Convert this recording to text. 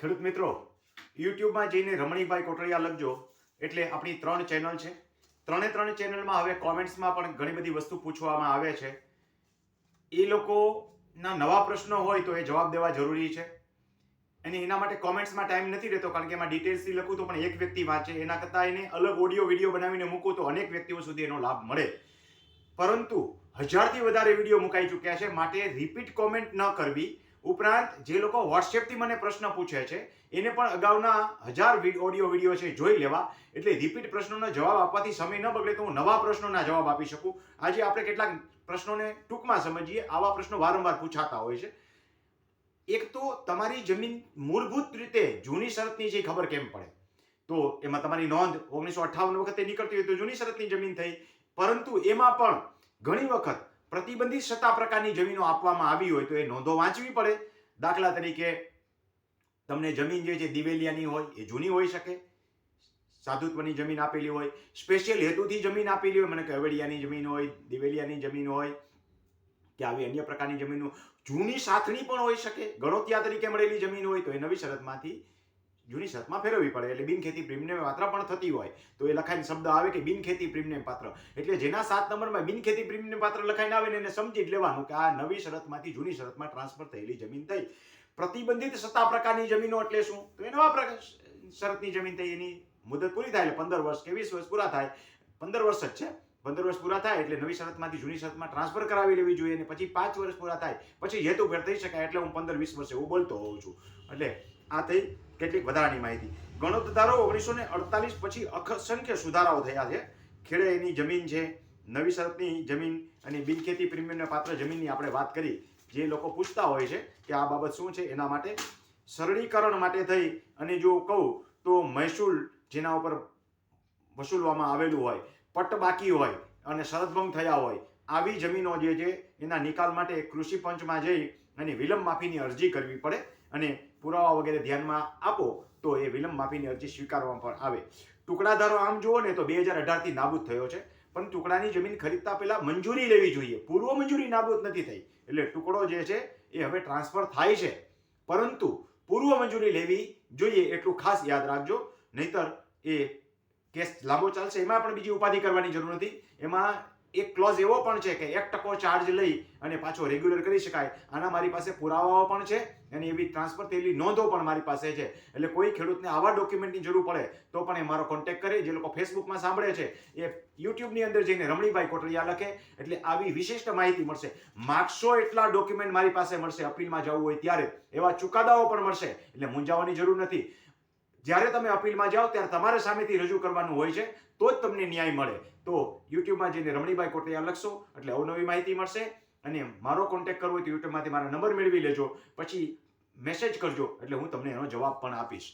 ખેડૂત મિત્રો, યુટ્યુબમાં જઈને રમણીભાઈ કોટડિયા લખજો. એટલે આપણી ત્રણ ચેનલ છે. ત્રણે ત્રણ ચેનલમાં હવે કોમેન્ટ્સમાં પણ ઘણી બધી વસ્તુ પૂછવામાં આવે છે. એ લોકોના નવા પ્રશ્નો હોય તો એ જવાબ દેવા જરૂરી છે. અને એના માટે કોમેન્ટ્સમાં ટાઈમ નથી રહેતો, કારણ કે એમાં ડિટેલ્સથી લખું તો પણ એક વ્યક્તિ વાંચે, એના કરતાં એને અલગ ઓડિયો વીડિયો બનાવીને મૂકું તો અનેક વ્યક્તિઓ સુધી એનો લાભ મળે. પરંતુ હજારથી વધારે વીડિયો મુકાઈ ચૂક્યા છે. માટે રિપીટ કોમેન્ટ ન કરવી. ઉપરાંત જે લોકો વોટ્સએપથી મને પ્રશ્ન પૂછે છે, એને પણ અગાઉના હજાર ઓડિયો વીડિયો છે જોઈ લેવા. એટલે રિપીટ પ્રશ્નોનો જવાબ આપવાથી સમય ન બગડે તો હું નવા પ્રશ્નોના જવાબ આપી શકું. આજે આપણે કેટલાક પ્રશ્નોને ટૂંકમાં સમજીએ, આવા પ્રશ્નો વારંવાર પૂછાતા હોય છે. એક તો તમારી જમીન મૂળભૂત રીતે જૂની શરતની એ ખબર કેમ પડે? તો એમાં તમારી નોંધ ઓગણીસો અઠ્ઠાવન વખતે નીકળતી હોય તો જૂની શરતની જમીન થઈ. પરંતુ એમાં પણ ઘણી વખત પ્રતિબંધિત સત્તા પ્રકારની જમીનો આપવામાં આવી હોય તો એ નોંધો વાંચવી પડે. દાખલા તરીકે, તમને જમીન જે છે દિવેલિયાની હોય, એ જૂની હોઈ શકે. સાધુત્વની જમીન આપેલી હોય, સ્પેશિયલ હેતુથી જમીન આપેલી હોય, મને કેવડિયાની જમીન હોય, દિવેલિયાની જમીન હોય, કે આવી અન્ય પ્રકારની જમીનો, જૂની સાથણી પણ હોઈ શકે. ગણોતિયા તરીકે મળેલી જમીન હોય તો એ નવી શરતમાંથી જૂની શરતમાં ફેરવવી પડે એટલે બિનખેતી પ્રેમને પાત્ર પણ થતી હોય તો એ લખાઈને શબ્દ આવે કે બિનખેતી પ્રેમને પાત્ર. એટલે જેના સાત નંબરમાં બિનખેતી પ્રેમને પાત્ર લખાઈને આવે ને એને સમજી જ લેવાનું કે આ નવી શરતમાંથી જૂની શરતમાં ટ્રાન્સફર થયેલી જમીન થઈ. પ્રતિબંધિત સત્તા પ્રકારની જમીનો એટલે શું? તો એ નવા શરતની જમીન થઈ. એની મુદત પૂરી થાય એટલે પંદર વર્ષ કે વીસ વર્ષ પૂરા થાય. પંદર વર્ષ જ છે. પંદર વર્ષ પૂરા થાય એટલે નવી શરતમાંથી જૂની શરતમાં ટ્રાન્સફર કરાવી લેવી જોઈએ અને પછી પાંચ વર્ષ પૂરા થાય, પછી હેતુ ફેર થઈ શકાય એટલે હું પંદર વીસ વર્ષે એવું બોલતો હોઉં છું. એટલે આ થઈ કેટલીક વધારાની માહિતી. ગણોતદારો ઓગણીસો ને અડતાલીસ પછી અસંખ્ય સુધારાઓ થયા છે. ખેડે એની જમીન છે, નવી શરતની જમીન અને બિનખેતી પ્રીમિયમને પાત્ર જમીનની આપણે વાત કરી. જે લોકો પૂછતા હોય છે કે આ બાબત શું છે એના માટે સરળીકરણ માટે થઈ અને જો કહું તો મહેસૂલ જેના ઉપર વસૂલવામાં આવેલું હોય પટ્ટ બાકી હોય અને શરતભંગ થયા હોય, આવી જમીનો જે છે, એના નિકાલ માટે કૃષિ પંચમાં જઈ અને વિલંબ માફીની અરજી કરવી પડે અને પુરાવા વગેરે ધ્યાનમાં આપો, તો એ વિલંબ માફીની અરજી સ્વીકારવામાં પણ આવે. ટુકડાધારો આમ જુઓ ને તો બે હજાર અઢારથી નાબૂદ થયો છે, પણ ટુકડાની જમીન ખરીદતા પહેલાં મંજૂરી લેવી જોઈએ. પૂર્વ મંજૂરી નાબૂદ નથી થઈ, એટલે ટુકડો જે છે, એ હવે ટ્રાન્સફર થાય છે. પરંતુ પૂર્વ મંજૂરી લેવી જોઈએ એટલું ખાસ યાદ રાખજો, નહીતર એ કેસ લાંબો ચાલશે, એમાં પણ બીજી ઉપાધિ કરવાની જરૂર નથી. એમાં એક ક્લોઝ એવો પણ છે કે એક ટકો ચાર્જ લઈ અને પાછો રેગ્યુલર કરી શકાય. આના મારી પાસે પુરાવાઓ પણ છે અને એવી ટ્રાન્સફર થયેલી નોંધો પણ મારી પાસે છે. એટલે કોઈ ખેડૂતને આવા ડોક્યુમેન્ટની જરૂર પડે, તો પણ એ મારો કોન્ટેક્ટ કરે. જે લોકો ફેસબુકમાં સાંભળે છે, એ યુટ્યુબની અંદર જઈને રમણીભાઈ કોટડિયા લખે. એટલે આવી વિશિષ્ટ માહિતી મળશે. માગશો એટલા ડોક્યુમેન્ટ મારી પાસે મળશે. અપીલમાં જવું હોય ત્યારે. એવા ચુકાદાઓ પણ મળશે. એટલે મૂંઝાવાની જરૂર નથી. જ્યારે તમે અપીલમાં જાઓ, ત્યારે તમારે સામેથી રજૂ કરવાનું હોય છે, તો જ તમને ન્યાય મળે. તો યુટ્યુબમાં જઈને રમણીભાઈ કોટડિયા લખશો, એટલે અવનવી માહિતી મળશે. અને મારો કોન્ટેક્ટ કરવો હોય તો યુટ્યુબમાંથી મારા નંબર મેળવી લેજો. પછી મેસેજ કરજો, એટલે હું તમને એનો જવાબ પણ આપીશ.